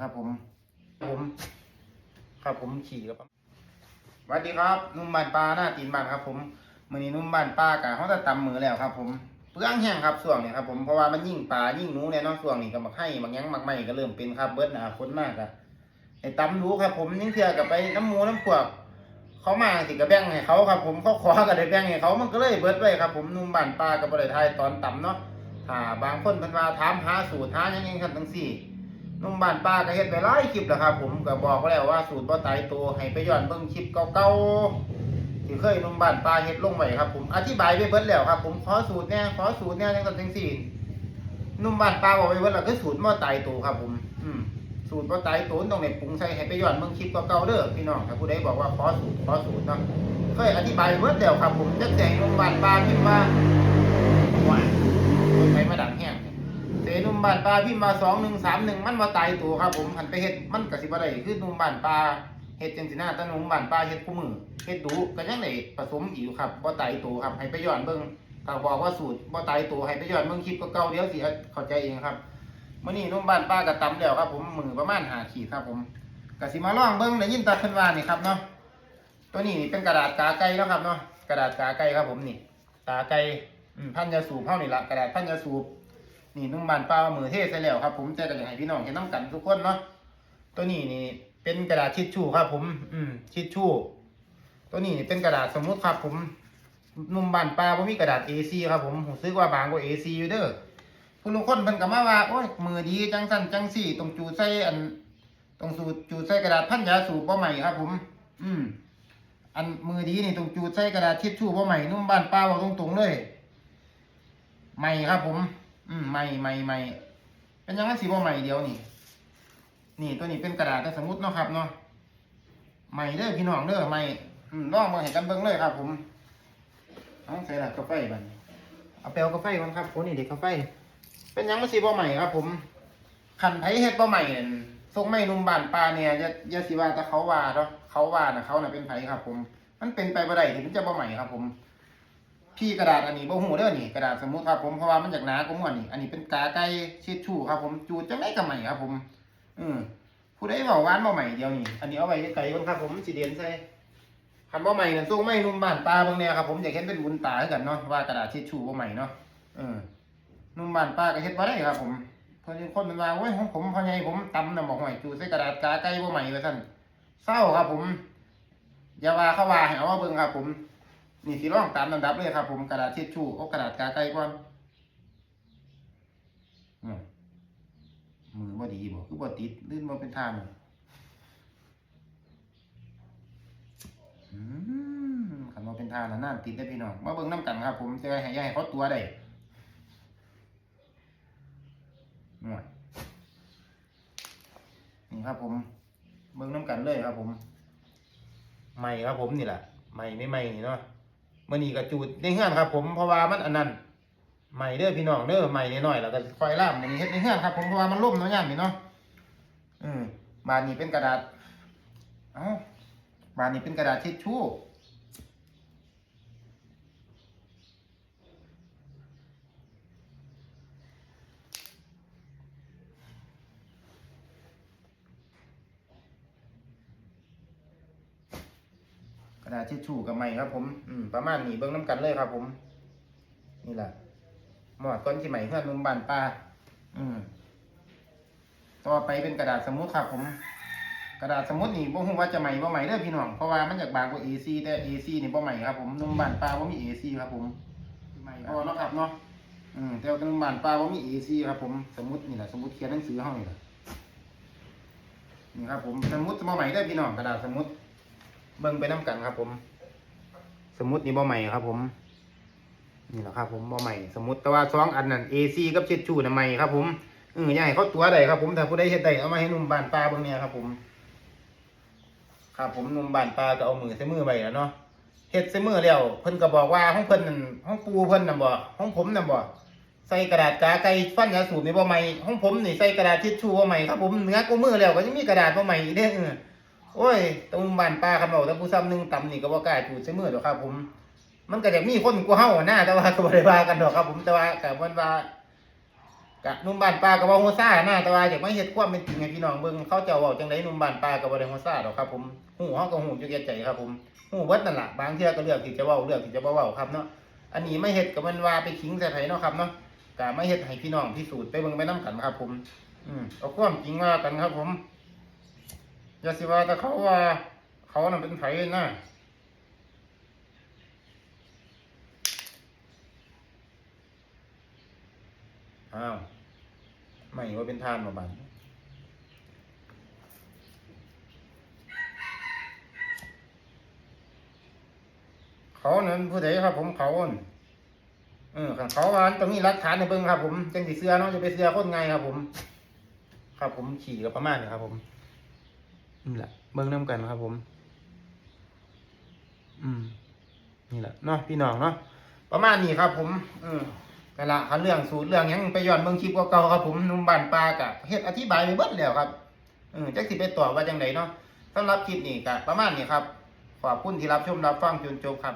ครับผมผมครับผมขี่ครับสวัสดีครับนุ่มบ้านปลาหน้าตีนบ้านครับ ผมมือนี้นุ่มบ้านปลากะเขาจะตำมือแล้วครับ ผมเปลืองแห้งครับส่วงเนี้ครับผมเพราะว่ามันยิ่งปลายิ่งนูเนี่ยเนาะส่วงนี้ก็มักให้มักยั้งมักไม่ก็เริ่มเป็นครับเบิดหนาฝนมากอะไอ้ตำรู้ครับผมยิ่งเทื่อกับไปน้ำหมูน้ำพวกเขามาสิกระแบ่งให้เขาครับ ผมเขาขอก็ได้แบ่งให้เขามันก็เลยเบิดไว้ครับ ผมนุ่มบ้านปลากับบริไทยตอนตำเนาะถ้าบางคนพิ่นว่าถามหาสูตรหาหยังยังกันทั้งสี่ นุ่มบ้านป้าก็เฮ็ดไปหลายคลิปแล้วครับ ผมก็บอกไว้แล้วว่าสูตรบ่ตายตัวให้ไปย้อนเบิ่งคลิปเก่าๆที่เคยนุ่มบ้านป้าเฮ็ดลงไว้ครับ ผมอธิบายไปเบิดแล้วครับ ผมขอสูตรแหน่ขอสูตรแหน่จังซั่นจังซี่นุ่มบ้านป้าบอกไว้เบิดแล้วคือสูตรบ่ตายตัวครับ ผม อืมสูตรบ่ตายตัวต้องได้ปรุงใส่ให้ไปย้อนเบิ่งคลิปเก่าๆเด้อพี่น้องถ้าผู้ใดบอกว่าขอสูตรขอสูตรเนาะเคยอธิบายเบิดแล้วครับ ผมจักแจงนุ่มบ้านป้าพิมพ์ว่าว่าใช้มาดังแห้ง เสนุ่ มบ้านปลาพิมพ์มาสองหนึ่งสามหนึ่งมันมาตายตัวครับผมหันไปเฮ็ดมันกสิบ่ได้คือนุ่มบ้านปลาเฮ็ดจังสิหน้าต่นุ่มบ้านปลาเฮ็ดคู่มือเฮ็ดดูก็ยังได้ผสมอีกอยู่ครับบ่ตายตัวครับให้ไปย้อนเบิ่งถ้าบอกว่าสูตรบ่ตายตัวให้ไปย้อนเบิ่งคลิปเก่าๆเดี๋ยวสิเข้าใจเองครับมื้อนี้นุ่มบ้านปลาก็ตำแล้วครับผมมือประมาณ5ขีดครับผมก็สิมาล่องเบิ่งได้ยินตาเพิ่นว่านี่ครับเนาะตัวนี้นี่เป็นกระดาษกาไก่แล้วครับเนาะกระดาษกาไก่ครับผมนี่กาไก่พันยาสูบเฮานี่ละกระดาษพันยาสูบ นี่นุ่มบานเปล่ามือเทใส่แล้วครับ ผมแต่ก็อยากให้พี่น้องเห็นน้ำกันทุกคนเนาะตัวนี้นี่เป็นกระดาษชิดชู่ครับ ผม อืมชิดชู่ ตัวนี้นี่เป็นกระดาษสมุดครับ ผมนุ่มบานปลาผมมีกระดาษ A4 ครับผมผมซื้อว่าบางกว่า A4 อยู่เด้อผู้ลางคนเพิ่นก็มาว่าโอ้ยมือดีจังสั้นจังสี่ตรงจูใส่อันตรงสูจูใส่กระดาษพันยาสูบบ่ใหม่ครับ ผม อืมอันมือดีนี่ตรงจูใส่กระดาษชิดชู่บ่ใหม่นุ่มบานปลาบอกตรงๆเลยใหม่ครับ ผม อืมไม่ไม่ไม่เป็นยังไงสีบ่ใหม่เดียวนี่ นี่ตัวนี้เป็นกระดาษแต่สมมุติเนาะครับเนาะใหม่เด้อพี่น้องเด้อใหม่อืมลองมาให้กันเบิ่งเลยครับ ผมเอาใส่ละกาแฟบันเอาไปเอากาแฟก่อนครับโอ้นี่เด็กกาแฟเป็นยังไงสีบ่ใหม่ครับ ผมขันไผเฮ็ดบ่ใหม่นั่นทรงไม่นุ่มบานปลาเนี่ยย่ายาสิว่าแต่เขาว่าเนาะเขาว่าน่ะเขาน่ะเป็นไผครับ ผม มันเป็นไปบ่ได้ที่มันจะบ่ใหม่ครับ ผม พี่กระดาษอันนี้บ่หูเด้อนี่กระดาษสมมุติครับผมเพราะว่ามันจากหนากว่าม่วนนี่อันนี้เป็นกาไก่ชิดชู่ครับผมจูดจังได๋ก็ใหม่ครับผมอืมผู้ใดบอกหวานบ่ใหม่เดียวนี่อันนี้เอาไว้ไกลๆก่อนครับผมสิเดียนใส่คันบ่ใหม่นั่นสู้ไม่นุ่มบ้านปลาบางแนวครับผมอยากเห็นเป็นบุญตาคือกันเนาะว่ากระดาษชิดชู่บ่ใหม่เนาะเออนุ่มบ้านปลาก็เฮ็ดบ่ได้ครับผมเพิ่นคนมันว่าโอ้ยของผมพ่อใหญ่ผมตำน่ะบ่ห่วยจูดใส่กระดาษกาไก่บ่ใหม่ว่าซั่นเศร้าครับผมอย่าว่าเขาว่าให้เอามาเบิ่งครับผม นี่สิลองตามลำดับเลยครับ ผมกระดาษทิชชู่เอากระดาษกาไก่ก่อนอมือบ่ดีบ่คือบ่ติดลื่นบ่เป็นทางอืมคันบ่เป็นทางแล้วน่าติดได้พี่น้องมาเบิ่งน้ำกันครับ ผมจะให้ยาให้เขาตัวได้นี่นี่ครับผมเบิ่งน้ำกันเลยครับ ผม ใหม่ครับผมนี่แหละใหม่ไม่ใหม่นี่เนาะ มื่อนี้ก็จูดในเฮือนครับ ผมเพราะว่ามันอันนั้นใหม่เด้อพี่น้องเด้อใหม่น้อยๆแล้วก็คอยล่ามมันเฮ็ดในเฮือนครับ ผมเพราะว่ามันล่มเนาะย่านนี่เนาะอืมบานนี้เป็นกระดาษเอ้าบานนี้เป็นกระดาษทิชชู่ ระดาษทิชชู่กับใหม่ครับ ผมอืมประมาณนี้เบิ่งน้ำกันเลยครับ ผม นี่แหละหมอดก้อนที่ใหม่เพื่อนนุ่มบานปลาอืมต่อไปเป็นกระดาษสมุดครับ ผม กระดาษสมุดนี่บ่ฮู้ว่าจะใหม่บ่ใหม่เด้อพี่น้องเพราะว่ามันจากบางกว่า AC แต่ AC นี่บ่ใหม่ครับผมนุ่มบานปลาบ่มี AC ครับ ผมใหม่พอเนาะครับเนาะอืมแต่ว่านุ่มบานปลาบ่มี AC ครับ ผมสมุดนี่แหละสมุดเขียนหนังสือเฮานี่แหละนี่ครับผมสมุดบ่ใหม่เด้อพี่น้องกระดาษสมุด เบิ่งไปน้ำกันครับ ผม สมุดนี่บ่ใหม่ครับ ผม นี่แหละครับ ผมบ่ใหม่สมุดแต่ว่าสองอันนั้น AC กับเช็ดชูน่ะใหม่ครับผมเอออย่าให้เขาตัวใดครับ ผมถ้าผู้ใดเฮ็ดได้เอามาให้หนุ่มบานปลาเบิ่งเนี่ยครับ ผมครับผมหนุ่มบานปลาก็เอามือใส่มือไว้แล้วเนาะเฮ็ดใส่มือแล้วเพิ่นก็บอกว่าของเพิ่นนั่นของปูเพิ่นน่ะบ่ของผมน่ะบ่ใส่กระดาษกาไก่ฟันยาสูบนี่บ่ใหม่ของผมนี่ใส่กระดาษทิชชู่บ่ใหม่ครับผมเนื้อกว่ามือแล้วก็ยังมีกระดาษบ่ใหม่อีกเด้อเออ โอ้ยตรงบ้านปลาคันบอกแต่ผู้ซ้ำหนึ่งตำนี่ก็บ่กล้าจูดใส่มือดอกครับ ผม มันก็จะมีคนกูเฮาหน้าแต่ว่าก็บ่ได้ว่ากันดอกครับ ผมแต่ว่าก็เพิ่นว่ากะนุ่มบ้านปลากับว่าโฮซ่าหน้าแต่ว่าอยากไม่เฮ็ดความเป็นจริงให้พี่น้องเบิ่งเขาเจ้าเว้าจังไดหนุ่มบ้านปลากับบ่ได้โฮซ่าดอกครับ ผมฮู้เฮาก็ฮู้อยู่แก่ใจครับ ผมฮู้เบิดนั่นแหละบางเทื่อก็เลือกที่จะเว้าเลือกที่จะบ่เว้าครับเนาะอันนี้ไม่เฮ็ดก็มันว่าไปขิงใส่ไผเนาะครับเนาะกะไม่เฮ็ดให้พี่น้องพิสูจน์ไปเบิ่งไปนํกันครับ ผม อืมเอาความจริงว่ากันครับ ผม อย่าสิว่าแต่เขาว่า เขาน่ะเป็นไผนะอ้าวไม่ว่าเป็นทานมาบันเขาเนั้นผู้ใดครับ ผมเขาเออคันเขาว่าต้องมีหลักฐานในเบิ่งครับ ผมจังสิเสื้อเนาะจะไปเสื้อคนไงครับ ผม ครับผมขี่กับประมาณนี้ครับ ผม นี่แหละเบิ้งน้ากันครับผม อืม นี่แหละเนาะพี่น้องเนาะประมาณนี้ครับผม เออแต่ละคันเรื่องสูตรเรื่องยังไปย้อนเบิ้งคลิปเก่าๆครับผมนุ่มบานปลากะเฮ็ดอธิบายไปเบิดแล้วครับเออจักสิไปต่อว่าจังไดเนาะสำหรับคลิปนี้ก็ประมาณนี้ครับขอบคุณที่รับชมรับฟังจนจบครับ